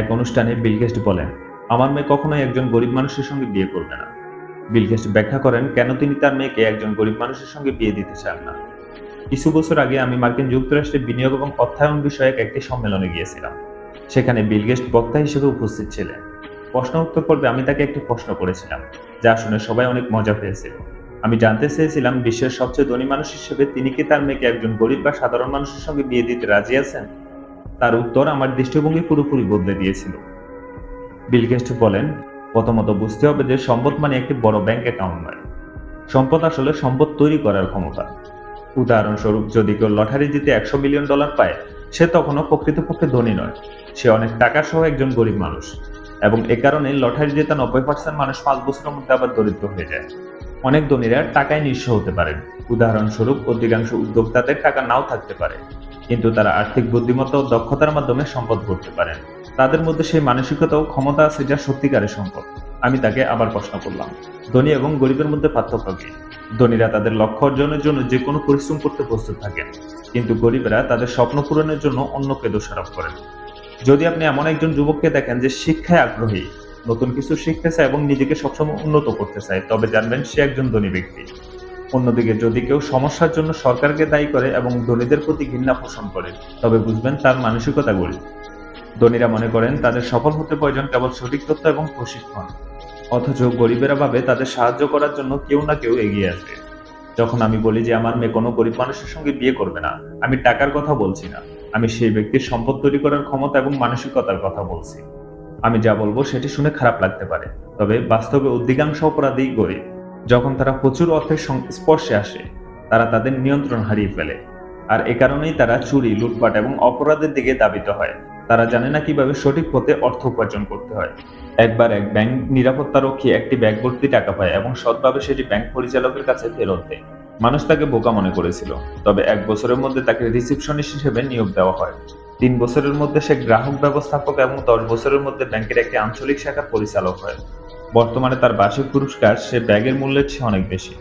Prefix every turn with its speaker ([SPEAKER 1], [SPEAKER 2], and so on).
[SPEAKER 1] এক অনুষ্ঠানে বিলগেস্ট বলেন, আমার মেয়ে কখনোই একজন গরিব মানুষের সঙ্গে বিয়ে করবে না। বিলগেস্ট ব্যাখ্যা করেন, কেন তিনি তার মেয়েকে একজন গরিব মানুষের সঙ্গে বিয়ে দিতে চান না? কিছু বছর আগে আমি মার্কিন যুক্তরাষ্ট্রে বিনিয়োগ এবং অর্থায়ন বিষয়ক একটি সম্মেলনে গিয়েছিলাম। সেখানে বিলগেস্ট বক্তা হিসেবে উপস্থিত ছিলেন। প্রশ্ন উত্তর পর্বে আমি তাকে একটি প্রশ্ন করেছিলাম, যা শুনে সবাই অনেক মজা পেয়েছিল। আমি জানতে চেয়েছিলাম, বিশ্বের সবচেয়ে ধনী মানুষ হিসেবে তিনি কি তার মেয়েকে একজন গরিব বা সাধারণ মানুষের সঙ্গে বিয়ে দিতে রাজি আছেন? তার উত্তর আমার দৃষ্টিভঙ্গি পুরোপুরি বদলে দিয়েছিল। বিলগেস্ট বলেন, প্রথমত বুঝতে হবে যে সম্পদ মানে একটি বড় ব্যাংক অ্যাকাউন্ট নয়। সম্পদ আসলে সম্পদ তৈরি করার ক্ষমতা। উদাহরণস্বরূপ, যদি কেউ লটারি জিতে একশো মিলিয়ন ডলার পায়, সে তখনও প্রকৃতপক্ষে ধনী নয়। সে অনেক টাকা সহ একজন গরিব মানুষ। এবং এ কারণে লটারি জেতা নব্বই পার্সেন্ট মানুষ পাঁচ বছরের মধ্যে আবার দরিদ্র হয়ে যায়। অনেক ধনীরা টাকায় নিঃস্ব হতে পারেন। উদাহরণস্বরূপ, অধিকাংশ উদ্যোক্তাদের টাকা নাও থাকতে পারে। কিন্তু তারা আর্থিক বুদ্ধিমত্তা ও দক্ষতার মাধ্যমে সম্পদ করতে পারেন। তাদের মধ্যে সেই মানসিকতা ও ক্ষমতা আছে যা সত্যিকারের সম্পদ। আমি তাকে আবার প্রশ্ন করলাম, ধনী এবং গরিবের মধ্যে পার্থক্য কি? ধনীরা তাদের লক্ষ্য অর্জনের জন্য যে কোনো পরিশ্রম করতে প্রস্তুত থাকেন, কিন্তু গরিবেরা তাদের স্বপ্ন পূরণের জন্য অন্যকে দোষারোপ করেন। যদি আপনি এমন একজন যুবককে দেখেন যে শিক্ষায় আগ্রহী, নতুন কিছু শিখতে চায় এবং নিজেকে সবসময় উন্নত করতে চায়, তবে জানবেন সে একজন ধনী ব্যক্তি। অন্যদিকে যদি কেউ সমস্যার জন্য সরকারকে দায়ী করে এবং ধনীদের প্রতি ঘৃণা পোষণ করে, তবে বুঝবেন তার মানসিকতা গরিব। ধনীরা মনে করেন তাদের সফল হতে প্রয়োজন কেবল সঠিক তথ্য এবং প্রশিক্ষণ। অথচ গরিবেরা ভাবে তাদের সাহায্য করার জন্য কেউ না কেউ এগিয়ে আসবে। যখন আমি বলি যে আমার মেয়ে কোনো গরিব মানুষের সঙ্গে বিয়ে করবে না, আমি টাকার কথা বলছি না। আমি সেই ব্যক্তির সম্পদ তৈরি করার ক্ষমতা এবং মানসিকতার কথা বলছি। আমি যা বলব সেটি শুনে খারাপ লাগতে পারে, তবে বাস্তবে অধিকাংশ অপরাধী গরিব। যখন তারা প্রচুর অর্থের স্পর্শে আসে, তারা তাদের নিয়ন্ত্রণ হারিয়ে ফেলে। আর এ কারণেই তারা চুরি, লুটপাট এবং অপরাধের দিকে দাবিত হয়। তারা জানে না কীভাবে সঠিক পথে অর্থ উপার্জন করতে হয়। একবার এক ব্যাংক নিরাপত্তারক্ষী একটি ব্যাগ ভর্তি টাকা পায় এবং সৎভাবে সেটি ব্যাংক পরিচালকের কাছে ফেরত দেয়। মানুষ তাকে বোকা মনে করেছিল, তবে এক বছরের মধ্যে তাকে রিসিপশনিস্ট হিসেবে নিয়োগ দেওয়া হয়। তিন বছরের মধ্যে সে গ্রাহক, ব্যবস্থাপক এবং দশ বছরের মধ্যে ব্যাংকের একটি আঞ্চলিক শাখার পরিচালক হয়। বর্তমানে তার বার্ষিক পুরস্কার সে ব্যাগের মূল্যের চেয়ে অনেক বেশি।